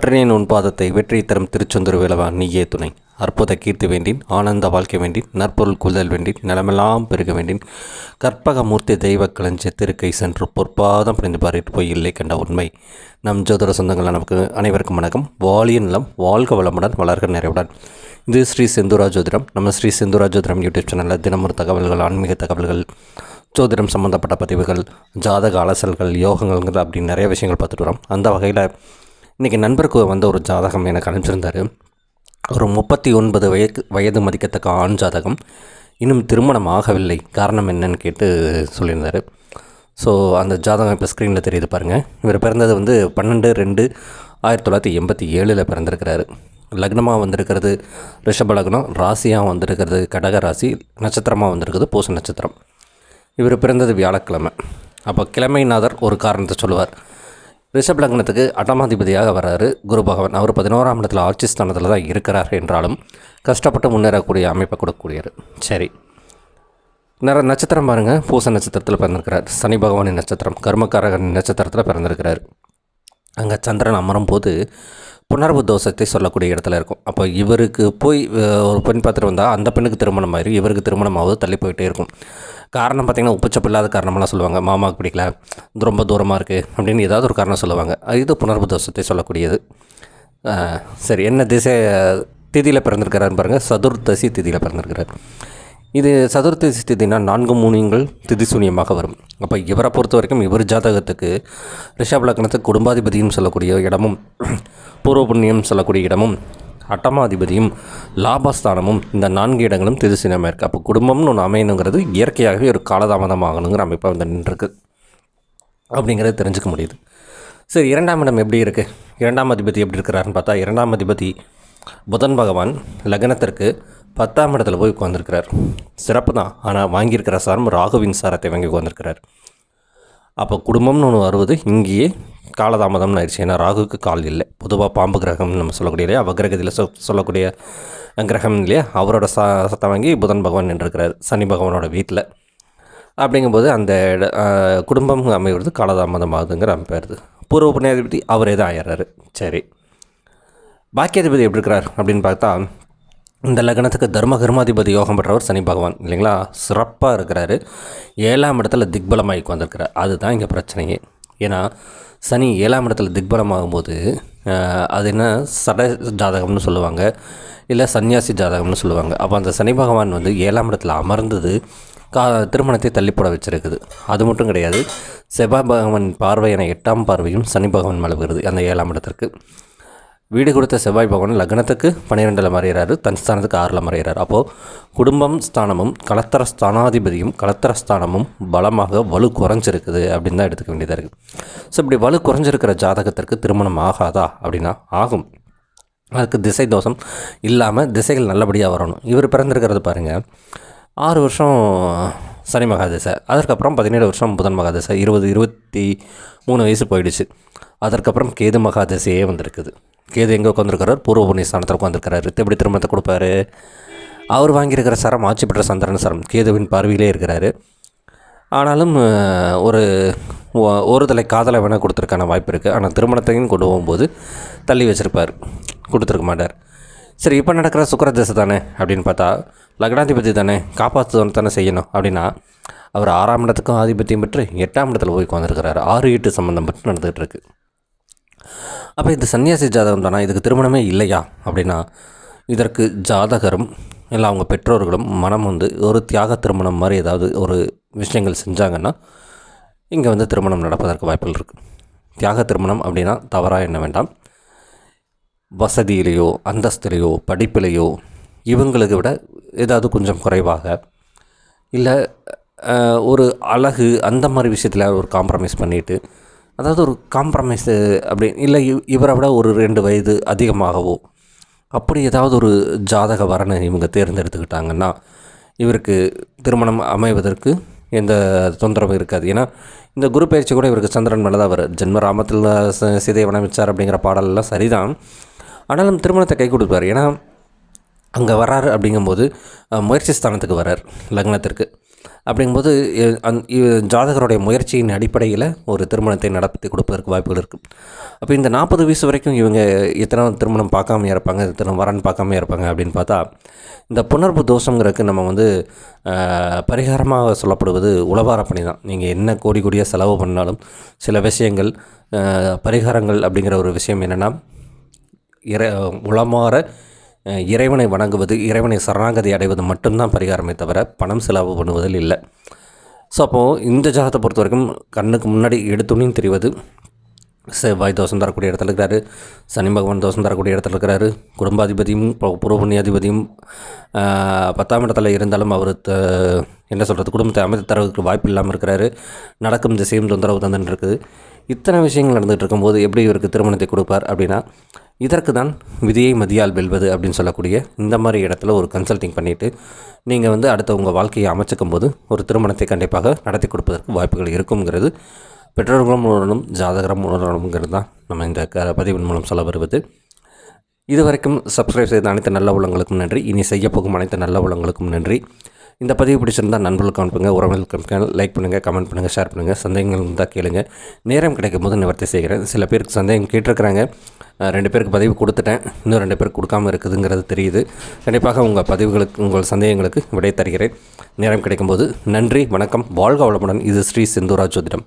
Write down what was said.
வெற்றியின் உன் பாதத்தை வெற்றி தரும் திருச்செந்தூர் வேலவா நீயே துணை. அற்புத கீர்த்தி வேண்டின் ஆனந்த வாழ்க்கை வேண்டின் நற்பொருள் குதல் வேண்டின் நிலமெல்லாம் பெருக வேண்டின். கற்பகமூர்த்தி தெய்வ கலஞ்ச திருக்கை சென்று பொற்பாதம் பிடிந்து பாரிட்டு போய் இல்லை கண்ட உண்மை. நம் ஜோதிட சொந்தங்கள் நமக்கு அனைவருக்கும் வணக்கம். வாலிய நிலம் வாழ்க வளமுடன் வளர்க நிறைவுடன். இது ஸ்ரீ செந்தூரா ஜோதிடம். நம்ம ஸ்ரீ செந்தூரா ஜோதிடம் யூடியூப் சேனலில் தினமொரு தகவல்கள் ஆன்மீக தகவல்கள் ஜோதிடம் சம்மந்தப்பட்ட பதிவுகள் ஜாதக அலசல்கள் யோகங்கள் அப்படின்னு நிறைய விஷயங்கள் பார்த்துட்டு வரோம். அந்த வகையில் இன்றைக்கி நண்பருக்கு வந்த ஒரு ஜாதகம் எனக்கு அனுப்பிச்சிருந்தார். ஒரு முப்பத்தி ஒன்பது வயது வயது மதிக்கத்தக்க ஆண் ஜாதகம். இன்னும் திருமணம் ஆகவில்லை. காரணம் என்னன்னு கேட்டு சொல்லியிருந்தார். ஸோ அந்த ஜாதகம் இப்போ ஸ்க்ரீனில் தெரியுது பாருங்கள் இவர் பிறந்தது வந்து பன்னெண்டு ரெண்டு ஆயிரத்தி தொள்ளாயிரத்தி எண்பத்தி ஏழில் பிறந்திருக்கிறாரு. லக்னமாக வந்திருக்கிறது ரிஷப லக்னம் ராசியாக வந்திருக்கிறது கடக ராசி நட்சத்திரமாக வந்திருக்குது பூச நட்சத்திரம். இவர் பிறந்தது வியாழக்கிழமை. அப்போ கிழமைநாதர் ஒரு காரணத்தை சொல்லுவார். ரிஷப் லக்னத்துக்கு அட்டமாதிபதியாக வர்றாரு குரு பகவான். அவர் பதினோராம் இடத்துல ஆட்சி ஸ்தானத்தில் தான் இருக்கிறார் என்றாலும் கஷ்டப்பட்டு முன்னேறக்கூடிய அமைப்பை கொடுக்கக்கூடியவர். சரி. நிறைய நட்சத்திரம் பாருங்கள் பூச நட்சத்திரத்தில் பிறந்திருக்கிறார். சனி பகவானின் நட்சத்திரம் கர்மக்காரகன் நட்சத்திரத்தில் பிறந்திருக்கிறார். அங்கே சந்திரன் அமரும் போது புணர்வு தோஷத்தை சொல்லக்கூடிய இடத்துல இருக்கும். அப்போ இவருக்கு போய் ஒரு பெண் பார்த்துட்டு வந்தால் அந்த பெண்ணுக்கு திருமணம் ஆயிரும். இவருக்கு திருமணம் ஆகுது தள்ளி போயிட்டே இருக்கும். காரணம் பார்த்திங்கன்னா உப்புச்சப்பு இல்லாத காரணமெல்லாம் சொல்லுவாங்க. மாமாவுக்கு பிடிக்கல. இது ரொம்ப தூரமாக இருக்குது அப்படின்னு ஏதாவது ஒரு காரணம் சொல்லுவாங்க. இது புணர்வு தோஷத்தை சொல்லக்கூடியது. சரி. என்ன திசை திதியில் பிறந்திருக்கிறாருன்னு பாருங்கள் சதுர்தசி திதியில் பிறந்திருக்கிறார். இது சதுர்த்தி திதினா நான்கு மூணுங்கள் திதி சூன்யமாக வரும். அப்போ இவரை பொறுத்த வரைக்கும் இவர் ஜாதகத்துக்கு ரிஷப் லக்னத்துக்கு குடும்பாதிபதியும் சொல்லக்கூடிய இடமும் பூர்வ புண்ணியம் சொல்லக்கூடிய இடமும் அட்டமாதிபதியும் லாபஸ்தானமும் இந்த நான்கு இடங்களும் திதி சூன்யமாக இருக்குது அப்போ குடும்பம்னு ஒன்று அமையணுங்கிறது இயற்கையாகவே ஒரு காலதாமதமாகணுங்கிற அமைப்பாக வந்து நின்றுருக்கு. அப்படிங்கிறத தெரிஞ்சுக்க முடியுது. சரி இரண்டாம் இடம் எப்படி இருக்குது இரண்டாம் அதிபதி எப்படி இருக்கிறாருன்னு பார்த்தா இரண்டாம் அதிபதி புதன் பகவான் லக்னத்திற்கு பத்தாம் இடத்துல போய் உட்காந்துருக்கிறார் சிறப்பு தான். ஆனால் வாங்கியிருக்கிற சாரம் ராகுவின் சாரத்தை வாங்கி உட்காந்துருக்கிறார் அப்போ குடும்பம்னு ஒன்று வருவது இங்கேயே காலதாமதம்னு ஆயிடுச்சு. ஏன்னா ராகுக்கு கால் இல்லை. பொதுவாக பாம்பு கிரகம்னு நம்ம சொல்லக்கூடிய இல்லையா? அவகிரகத்தில் சொ சொல்லக்கூடிய கிரகம் இல்லையா? அவரோட சா சத்தை வாங்கி புதன் பகவான் நின்றுருக்கிறார். சனி பகவானோட வீட்டில் அப்படிங்கும்போது அந்த இட- குடும்பம் அமைவது காலதாமதம் ஆகுதுங்கிற அமைப்பாயிருது பூர்வ புண்ணியாதிபதி அவரே தான் ஆயிடுறாரு. சரி. பாக்கியாதிபதி எப்படி இருக்கிறார் அப்படின்னு பார்த்தா இந்த லக்னத்துக்கு தர்ம கர்மாதிபதி யோகம் பெற்றவர் சனி பகவான் இல்லைங்களா? சிறப்பாக இருக்கிறாரு. ஏழாம் இடத்துல திக்பலமாகிக்கு வந்திருக்கிறார் அதுதான் இங்கே பிரச்சனையே. ஏன்னா சனி ஏழாம் இடத்துல திக்பலமாகும்போது அது என்ன? சட ஜாதகம்னு சொல்லுவாங்க. இல்லை சன்னியாசி ஜாதகம்னு சொல்லுவாங்க. அப்போ அந்த சனி பகவான் வந்து ஏழாம் இடத்துல அமர்ந்தது கா திருமணத்தை தள்ளி போட அது மட்டும் கிடையாது. செவ்வாய் பகவான் பார்வை என எட்டாம் பார்வையும் சனி பகவான் மலவுகிறது வருது அந்த ஏழாம் இடத்திற்கு. வீடு கொடுத்த செவ்வாய் பகவான் லக்னத்துக்கு பன்னிரெண்டில் மறைகிறாரு தன் ஸ்தானத்துக்கு ஆறில் மறைகிறார் அப்போது குடும்பம் ஸ்தானமும் கலத்தர ஸ்தானாதிபதியும் கலத்தர ஸ்தானமும் பலமாக வலு குறைஞ்சிருக்குது அப்படின்னு தான் எடுத்துக்க வேண்டியதாக இருக்குது ஸோ இப்படி வலு குறைஞ்சிருக்கிற ஜாதகத்திற்கு திருமணம் ஆகாதா அப்படின்னா ஆகும். அதுக்கு திசை தோஷம் இல்லாமல் திசைகள் நல்லபடியாக வரணும். இவர் பிறந்திருக்கிறது பாருங்கள் ஆறு வருஷம் சனி மகாதிசை அதற்கப்புறம் பதினேழு வருஷம் புதன் மகாதிசை இருபது இருபத்தி மூணு வயசு போயிடுச்சு. அதற்கப்புறம் கேது மகாதிசையே வந்திருக்குது. கேது எங்கே உட்காந்துருக்கிறார் பூர்வ புண்ணிய ஸ்தானத்தில் உட்காந்துருக்கிறார் எப்படி திருமணத்தை கொடுப்பாரு? அவர் வாங்கியிருக்கிற சரம் ஆட்சி பெற்ற சந்திரன சரம் கேதுவின் பார்வையிலே இருக்கிறாரு. ஆனாலும் ஒரு ஒரு தலை காதலை வேணால் கொடுத்துருக்கான வாய்ப்பு இருக்குது ஆனால் திருமணத்தையும் கொண்டு போகும்போது தள்ளி வச்சுருப்பார். கொடுத்துருக்க மாட்டார். சரி இப்போ நடக்கிற சுக்கர தசை தானே அப்படின்னு பார்த்தா லக்னாதிபதி தானே காப்பாற்றுதல் தானே செய்யணும் அப்படின்னா அவர் ஆறாம் இடத்துக்கும் ஆதிபத்தியம் பெற்று எட்டாம் இடத்துல போய் உட்காந்துருக்கிறார். ஆறு எட்டு சம்மந்தம் பற்றி நடந்துகிட்டு இருக்குது அப்போ இது சன்னியாசி ஜாதகம் தானா? இதுக்கு திருமணமே இல்லையா? அப்படின்னா இதற்கு ஜாதகரும் இல்லை அவங்க பெற்றோர்களும் மனம் வந்து ஒரு தியாக திருமணம் மாதிரி ஏதாவது ஒரு விஷயங்கள் செஞ்சாங்கன்னா இங்கே வந்து திருமணம் நடப்பதற்கு வாய்ப்புகள் இருக்குது தியாக திருமணம் அப்படின்னா தவறாக என்ன வேண்டாம். வசதியிலேயோ அந்தஸ்திலேயோ படிப்பிலேயோ இவங்களுக்கு விட ஏதாவது கொஞ்சம் குறைவாக இல்லை ஒரு அழகு அந்த மாதிரி விஷயத்தில் ஒரு காம்ப்ரமைஸ் பண்ணிவிட்டு அதாவது ஒரு காம்ப்ரமைஸு அப்படி இல்லை இவ்- இவரை விட ஒரு ரெண்டு வயது அதிகமாகவோ அப்படி ஏதாவது ஒரு ஜாதக வரனை இவங்க தேர்ந்தெடுத்துக்கிட்டாங்கன்னா இவருக்கு திருமணம் அமைவதற்கு எந்த தொந்தரவும் இருக்காது. ஏன்னா இந்த குரு பயிற்சி கூட இவருக்கு சந்திரன் மேலே தான் வரும். ஜென்மராமத்தில் ராமத்தில் சீதையை வனமிச்சார் அப்படிங்கிற பாடலெல்லாம் சரிதான். ஆனாலும் திருமணத்தை கை கொடுப்பார். ஏன்னா அங்கே வர்றாரு அப்படிங்கும்போது முயற்சி ஸ்தானத்துக்கு வர்றார் லக்னத்திற்கு. அப்படிங்கும்போது அந் ஜாதகருடைய முயற்சியின் அடிப்படையில் ஒரு திருமணத்தை நடத்தி கொடுப்பதற்கு வாய்ப்புகள் இருக்குது அப்போ இந்த நாற்பது வயசு வரைக்கும் இவங்க எத்தனை திருமணம் பார்க்காம இருப்பாங்க எத்தனை வரன் பார்க்காம இருப்பாங்க அப்படின்னு பார்த்தா இந்த புணர்வு தோஷங்கிறதுக்கு நம்ம வந்து பரிகாரமாக சொல்லப்படுவது உளவார பணி தான். நீங்கள் என்ன கோடி கோடியாக செலவு பண்ணாலும் சில விஷயங்கள் பரிகாரங்கள் அப்படிங்கிற ஒரு விஷயம் என்னென்னா இற உளமாற இறைவனை வணங்குவது இறைவனை சரணாகதி அடைவது மட்டும்தான் பரிகாரமே தவிர பணம் செலவு பண்ணுவதில் இல்லை. ஸோ அப்போது இந்த ஜாதகத்தை பொறுத்த வரைக்கும் கண்ணுக்கு முன்னாடி எடுத்துணின்னு தெரிவது செவ்வாய் தோஷம் தரக்கூடிய இடத்துல இருக்கிறாரு சனி பகவான் தோஷம் தரக்கூடிய இடத்துல இருக்கிறாரு குடும்பாதிபதியும் புரோபுண்ணியாதிபதியும் பத்தாம் இடத்துல இருந்தாலும் அவர் த என்ன சொல்கிறது குடும்பத்தை அமைத்து தரவுக்கு வாய்ப்பு இல்லாமல் இருக்கிறாரு நடக்கும் திசையும் தொந்தரவு தந்துட்டு இருக்குது. இத்தனை விஷயங்கள் நடந்துகிட்டு இருக்கும்போது எப்படி இவருக்கு திருமணத்தை கொடுப்பார் அப்படின்னா இதற்கு தான் விதியை மதியால் வெல்வது அப்படின்னு சொல்லக்கூடிய இந்த மாதிரி இடத்துல ஒரு கன்சல்டிங் பண்ணிவிட்டு நீங்கள் வந்து அடுத்த உங்கள் வாழ்க்கையை அமைச்சிக்கும் போது ஒரு திருமணத்தை கண்டிப்பாக நடத்தி கொடுப்பதற்கு வாய்ப்புகள் இருக்குங்கிறது பெற்றோர்களும் உணரணும் ஜாதகரம் உணரணுங்கிறது தான் நம்ம இந்த க பதிவின் மூலம் சொல்ல வருவது. இதுவரைக்கும் சப்ஸ்கிரைப் செய்த அனைத்து நல்ல உள்ளங்களுக்கும் நன்றி. இனி செய்யப்போகும் அனைத்து நல்ல உள்ளங்களுக்கும் நன்றி. இந்த பதிவு பிடிச்சிருந்தால் நண்பர்களுக்கு அனுப்புங்க உறவுகளுக்கு அனுப்புங்க லைக் பண்ணுங்கள் கமெண்ட் பண்ணுங்கள் ஷேர் பண்ணுங்கள் சந்தேகங்கள் இருந்தால் கேளுங்க. நேரம் கிடைக்கும் போது நிவர்த்தி செய்கிறேன். சில பேருக்கு சந்தேகம் கேட்டிருக்கிறாங்க. ரெண்டு பேருக்கு பதிவு கொடுத்துட்டேன். இன்னும் ரெண்டு பேருக்கு கொடுக்காம இருக்குதுங்கிறது தெரியுது. கண்டிப்பாக உங்கள் பதிவுகளுக்கு உங்கள் சந்தேகங்களுக்கு விடை தருகிறேன். நேரம் கிடைக்கும்போது நன்றி வணக்கம். வாழ்க வளமுடன். இது ஸ்ரீ செந்தூரா ஜோதிடம்